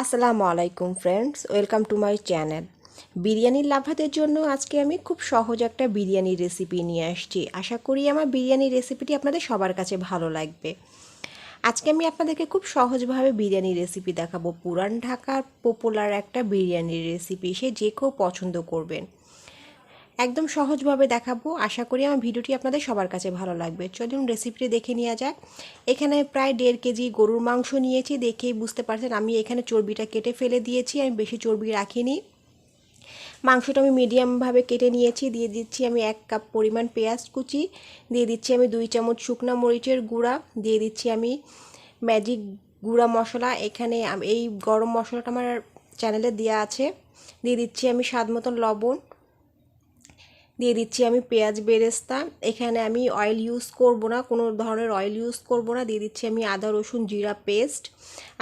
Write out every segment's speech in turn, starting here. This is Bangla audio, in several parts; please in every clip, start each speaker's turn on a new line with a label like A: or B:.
A: আসসালামু আলাইকুম friends welcome to my channel বিরিয়ানির লাভাদের জন্য আজকে আমি খুব সহজ একটা বিরিয়ানির রেসিপি নিয়ে আসছি। আশা করি আমার বিরিয়ানির রেসিপিটি আপনাদের সবার কাছে ভালো লাগবে। আজকে আমি আপনাদেরকে খুব সহজভাবে বিরিয়ানি রেসিপি দেখাবো। পুরান ঢাকার পপুলার একটা বিরিয়ানির রেসিপি সে যে কেউ পছন্দ করবেন। একদম সহজভাবে দেখাবো। আশা করি আমার ভিডিওটি আপনাদের সবার কাছে ভালো লাগবে। চলুন রেসিপিটি দেখে নেওয়া যাক। এখানে প্রায় দেড় কেজি গরুর মাংস নিয়েছি। দেখেই বুঝতে পারছেন, আমি এখানে চর্বিটা কেটে ফেলে দিয়েছি। আমি বেশি চর্বি রাখিনি। মাংসটা আমি মিডিয়ামভাবে কেটে নিয়েছি। দিয়ে দিচ্ছি আমি এক কাপ পরিমাণ পেঁয়াজ কুচি। দিয়ে দিচ্ছি আমি দুই চামচ শুকনা মরিচের গুঁড়া। দিয়ে দিচ্ছি আমি ম্যাজিক গুঁড়া মশলা। এখানে এই গরম মশলাটা আমার চ্যানেলে দেওয়া আছে। দিয়ে দিচ্ছি আমি স্বাদ মতন লবণ। দিয়ে দিচ্ছি আমি পেঁয়াজ বেরেস্তা। এখানে আমি অয়েল ইউজ করব না, কোনো ধরনের অয়েল ইউজ করব না। দিয়ে দিচ্ছি আমি আদা, রসুন, জিরা পেস্ট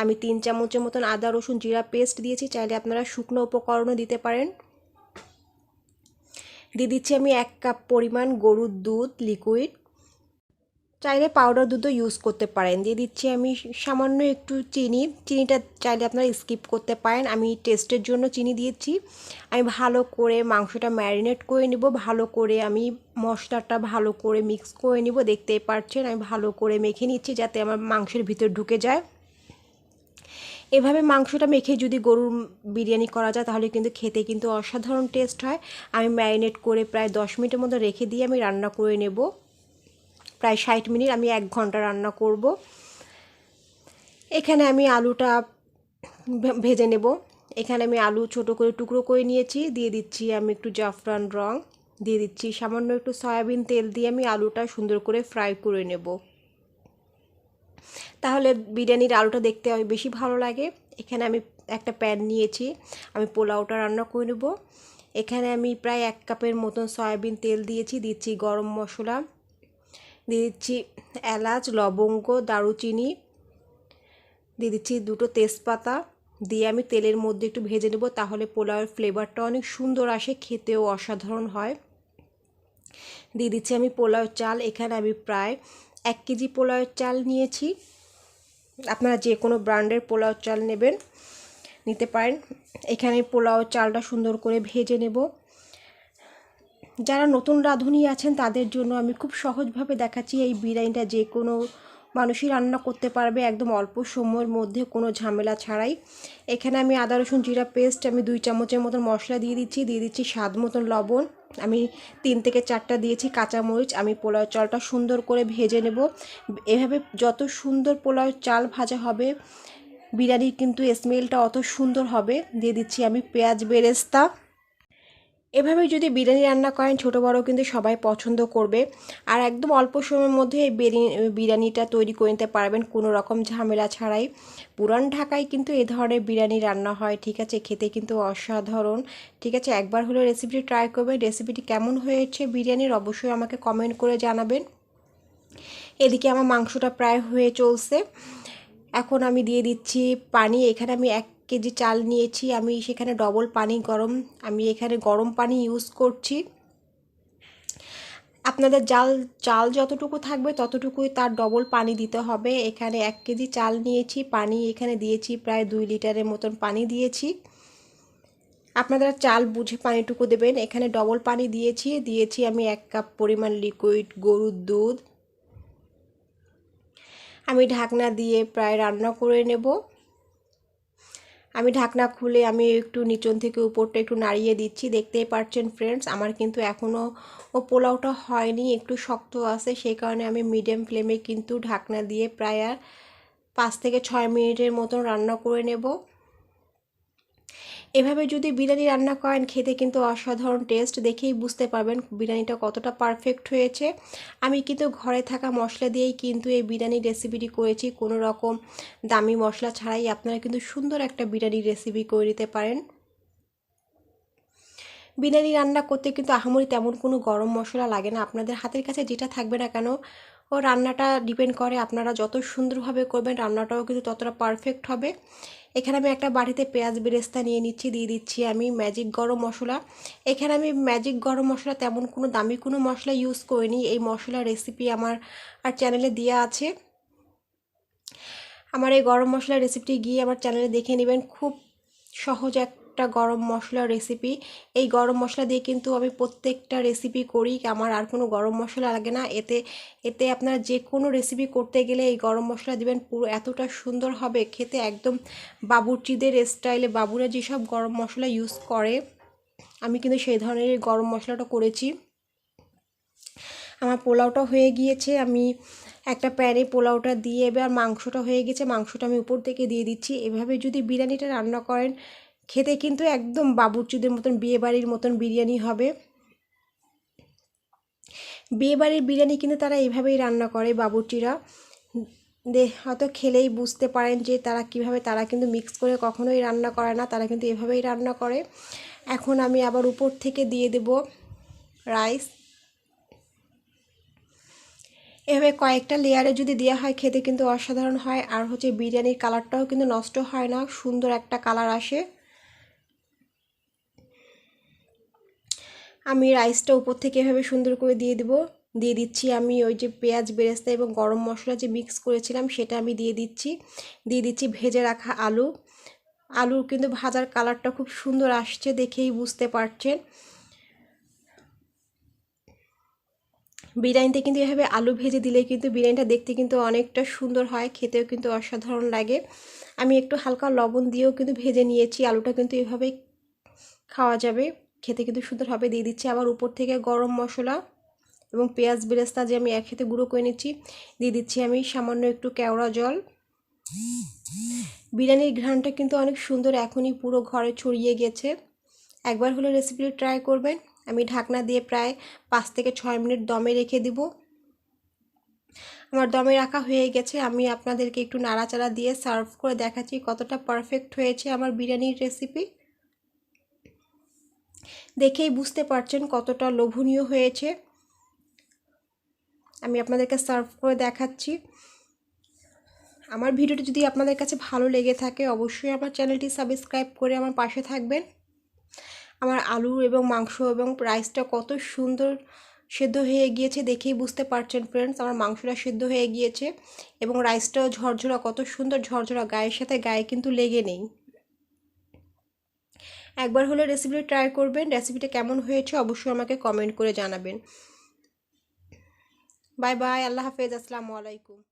A: আমি তিন চামচের মতন আদা, রসুন, জিরা পেস্ট দিয়েছি। চাইলে আপনারা শুকনো উপকরণও দিতে পারেন। দিয়ে দিচ্ছি আমি এক কাপ পরিমাণ গরুর দুধ লিকুইড চাইলে পাউডার দুধও ইউজ করতে পারেন। দিয়ে দিচ্ছি আমি সামান্য একটু চিনি। চিনিটা চাইলে আপনারা স্কিপ করতে পারেন। আমি টেস্টের জন্য চিনি দিয়েছি। আমি ভালো করে মাংসটা ম্যারিনেট করে নিব। ভালো করে আমি মশলাটা ভালো করে মিক্স করে নিব। দেখতেই পারছেন, আমি ভালো করে মেখে নিচ্ছি যাতে আমার মাংসের ভিতর ঢুকে যায়। এভাবে মাংসটা মেখে যদি গরুর বিরিয়ানি করা যায়, তাহলে কিন্তু খেতে কিন্তু অসাধারণ টেস্ট হয়। আমি ম্যারিনেট করে প্রায় দশ মিনিটের মতো রেখে দিয়ে আমি রান্না করে নেব। প্রায় ষাট মিনিট আমি এক ঘণ্টা রান্না করব। এখানে আমি আলুটা ভেজে নেব। এখানে আমি আলু ছোট করে টুকরো করে নিয়েছি। দিয়ে দিচ্ছি আমি একটু জাফরান রং। দিয়ে দিচ্ছি সামান্য একটু সয়াবিন তেল দিয়ে আমি আলুটা সুন্দর করে ফ্রাই করে নেব। তাহলে বিরিয়ানির আলুটা দেখতে বেশি ভালো লাগে। এখানে আমি একটা প্যান নিয়েছি। আমি পোলাওটা রান্না করে নেব। এখানে আমি প্রায় এক কাপের মতন সয়াবিন তেল দিয়েছি। দিচ্ছি গরম মশলা। দিয়ে দিচ্ছি এলাচ, লবঙ্গ, দারুচিনি। দিয়ে দিচ্ছি দুটো তেজপাতা। দিয়ে আমি তেলের মধ্যে একটু ভেজে নেব তাহলে পোলাওয়ের ফ্লেভারটা অনেক সুন্দর আসে, খেতেও অসাধারণ হয়। দিয়ে দিচ্ছি আমি পোলাও চাল, এখানে আমি প্রায় এক কেজি পোলাওয়ের চাল নিয়েছি। আপনারা যে কোনো ব্র্যান্ডের পোলাও চাল নেবেন, নিতে পারেন। এখানে পোলাও চালটা সুন্দর করে ভেজে নেব। যারা নতুন রাঁধুনি আছেন, তাদের জন্য আমি খুব সহজভাবে দেখাচ্ছি এই বিরিয়ানিটা যে কোনো মানুষই রান্না করতে পারবে একদম অল্প সময়ের মধ্যে, কোনো ঝামেলা ছাড়াই। এখানে আমি আদা, রসুন, জিরা পেস্ট, আমি দুই চামচের মতন মশলা দিয়ে দিচ্ছি দিয়ে দিচ্ছি স্বাদ মতন লবণ। আমি তিন থেকে চারটা দিয়েছি কাঁচামরিচ, আমি পোলাও চালটা সুন্দর করে ভেজে নেব। এভাবে যত সুন্দর পোলাও চাল ভাজা হবে, বিরিয়ানির কিন্তু স্মেলটা অত সুন্দর হবে। দিয়ে দিচ্ছি আমি পেঁয়াজ বেরেস্তা। এভাবে যদি বিরিয়ানি রান্না করেন, ছোটো বড় কিন্তু সবাই পছন্দ করবে। আর একদম অল্প সময়ের মধ্যে এই বিরিয়ানিটা তৈরি করে নিতে পারবেন, কোনো রকম ঝামেলা ছাড়াই। পুরান ঢাকায় কিন্তু এ ধরনের বিরিয়ানি রান্না হয়, ঠিক আছে? খেতে কিন্তু অসাধারণ। ঠিক আছে? একবার হলে রেসিপিটি ট্রাই করবেন রেসিপিটি কেমন হয়েছে বিরিয়ানির অবশ্যই আমাকে কমেন্ট করে জানাবেন। এদিকে আমার মাংসটা প্রায় হয়ে চলছে। এখন আমি দিয়ে দিচ্ছি পানি, এখানে আমি এক কেজি চাল নিয়েছি, আমি সেখানে ডবল পানি গরম, আমি এখানে গরম পানি ইউজ করছি। আপনাদের জাল, চাল যতটুকু থাকবে ততটুকুই তার ডবল পানি দিতে হবে। এখানে এক কেজি চাল নিয়েছি, পানি এখানে দিয়েছি, প্রায় দুই লিটারের মতন পানি দিয়েছি। আপনারা চাল বুঝে পানিটুকু দেবেন। এখানে ডবল পানি দিয়েছি দিয়েছি আমি এক কাপ পরিমাণ লিকুইড গরুর দুধ। আমি ঢাকনা দিয়ে প্রায় রান্না করে নেব। আমি ঢাকনা খুলে আমি একটু নিচন থেকে উপরটা একটু নাড়িয়ে দিচ্ছি। দেখতেই পারছেন ফ্রেন্ডস আমার কিন্তু এখনও ও পোলাওটা হয়নি, একটু শক্ত আছে, সেই কারণে আমি মিডিয়াম ফ্লেমে কিন্তু ঢাকনা দিয়ে প্রায় আর পাঁচ থেকে ছয় মিনিটের মতন রান্না করে নেব। এভাবে যদি বিরিয়ানি রান্না করেন, খেতে কিন্তু অসাধারণ টেস্ট দেখেই বুঝতে পারবেন বিরিয়ানিটা কতটা পারফেক্ট হয়েছে। আমি কিন্তু ঘরে থাকা মশলা দিয়েই কিন্তু এই বিরিয়ানির রেসিপিটি করেছি। কোনো রকম দামি মশলা ছাড়াই আপনারা কিন্তু সুন্দর একটা বিরিয়ানির রেসিপি করে নিতে পারেন। বিরিয়ানি রান্না করতে কিন্তু আহামরি তেমন কোনো গরম মশলা লাগে না। আপনাদের হাতের কাছে যেটা থাকবে না কেন, ও রান্নাটা ডিপেন্ড করে। আপনারা যত সুন্দরভাবে করবেন, রান্নাটাও কিন্তু ততটা পারফেক্ট হবে। এখানে আমি একটা বাড়িতে পেঁয়াজ বেরেস্তা নিয়ে নিচ্ছি, দিয়ে দিচ্ছি আমি ম্যাজিক গরম মশলা। এখানে আমি ম্যাজিক গরম মশলা তেমন কোনো দামি কোনো মশলা ইউজ করিনি। এই মশলার রেসিপি আমার, আর চ্যানেলে দেওয়া আছে। আমার এই গরম মশলার রেসিপিটি গিয়ে আমার চ্যানেলে দেখে নেবেন। খুব সহজ একটা গরম মশলার রেসিপি এই গরম মশলা দিয়ে কিন্তু আমি প্রত্যেকটা রেসিপি করি। আমার আর কোনো গরম মশলা লাগে না। এতে এতে আপনারা যে কোনো রেসিপি করতে গেলে এই গরম মশলা দিবেন পুরো এতটা সুন্দর হবে। খেতে একদম বাবুর্চিদের স্টাইলে বাবুরা যেসব গরম মশলা ইউজ করে, আমি কিন্তু সেই ধরনের গরম মশলাটা করেছি। আমার পোলাওটা হয়ে গিয়েছে। আমি একটা প্যানে পোলাওটা দিয়ে এবার মাংসটা হয়ে গেছে। মাংসটা আমি উপর থেকে দিয়ে দিচ্ছি। এভাবে যদি বিরিয়ানিটা রান্না করেন খেতে কিন্তু একদম বাবুর্চিদের মতন, বিয়েবাড়ির মতন বিরিয়ানি হবে। বিয়েবাড়ির বিরিয়ানি কিন্তু তারা এইভাবেই রান্না করে বাবুর্চিরা। হয়তো খেলেই বুঝতে পারেন যে তারা কীভাবে, তারা কিন্তু মিক্স করে কখনোই রান্না করে না, তারা কিন্তু এভাবেই রান্না করে। এখন আমি আবার উপর থেকে দিয়ে দেব রাইস। এভাবে কয়েকটা লেয়ারে যদি দেওয়া হয়, খেতে কিন্তু অসাধারণ হয়। আর হচ্ছে বিরিয়ানির কালারটাও কিন্তু নষ্ট হয় না, সুন্দর একটা কালার আসে। আমি রাইসটা উপর থেকে এভাবে সুন্দর করে দিয়ে দিব। দিয়ে দিচ্ছি আমি ওই যে পেঁয়াজ, বেরেস্তা এবং গরম মশলা যে মিক্স করেছিলাম সেটা আমি দিয়ে দিচ্ছি। দিয়ে দিচ্ছি ভেজে রাখা আলু। আলুর কিন্তু ভাজার কালারটা খুব সুন্দর আসছে দেখেই বুঝতে পারছেন। বিরিয়ানিতে কিন্তু এভাবে আলু ভেজে দিলে কিন্তু বিরিয়ানিটা দেখতে কিন্তু অনেকটা সুন্দর হয়, খেতেও কিন্তু অসাধারণ লাগে। আমি একটু হালকা লবণ দিয়েও কিন্তু ভেজে নিয়েছি, আলুটা কিন্তু এভাবে খাওয়া যাবে। খেতে কিন্তু সুন্দরভাবে দিয়ে দিচ্ছি। আবার উপর থেকে গরম মশলা এবং পেঁয়াজ বেরেস্তা যে আমি একসাথে গুঁড়ো করে নিচ্ছি, দিয়ে দিচ্ছি আমি সামান্য একটু কেওড়া জল। বিরিয়ানির ঘ্রাণটা কিন্তু অনেক সুন্দর এখনই পুরো ঘরে ছড়িয়ে গেছে। একবার হলে রেসিপিটি ট্রাই করবেন। আমি ঢাকনা দিয়ে প্রায় পাঁচ থেকে ছয় মিনিট দমে রেখে দিব। আমার দমে রাখা হয়ে গেছে। আমি আপনাদেরকে একটু নাড়াচাড়া দিয়ে সার্ভ করে দেখাচ্ছি কতটা পারফেক্ট হয়েছে আমার বিরিয়ানির রেসিপি দেখেই বুঝতে পারছেন কতটা লোভনীয় হয়েছে। আমি আপনাদেরকে সার্ভ করে দেখাচ্ছি। আমার ভিডিওটি যদি আপনাদের কাছে ভালো লেগে থাকে, অবশ্যই আমার চ্যানেলটি সাবস্ক্রাইব করে আমার পাশে থাকবেন। আমার আলু এবং মাংস এবং রাইসটা কত সুন্দর সেদ্ধ হয়ে গিয়েছে দেখেই বুঝতে পারছেন ফ্রেন্ডস আমার মাংসটা সেদ্ধ হয়ে গিয়েছে এবং রাইসটাও ঝরঝরা, কত সুন্দর ঝরঝরা, গায়ের সাথে গায়ে কিন্তু লেগে নেই। একবার হলে রেসিপিটি ট্রাই করবেন। রেসিপিটা কেমন হয়েছে অবশ্যই আমাকে কমেন্ট করে জানাবেন। বাই বাই আল্লাহ হাফেজ, আসসালামু আলাইকুম।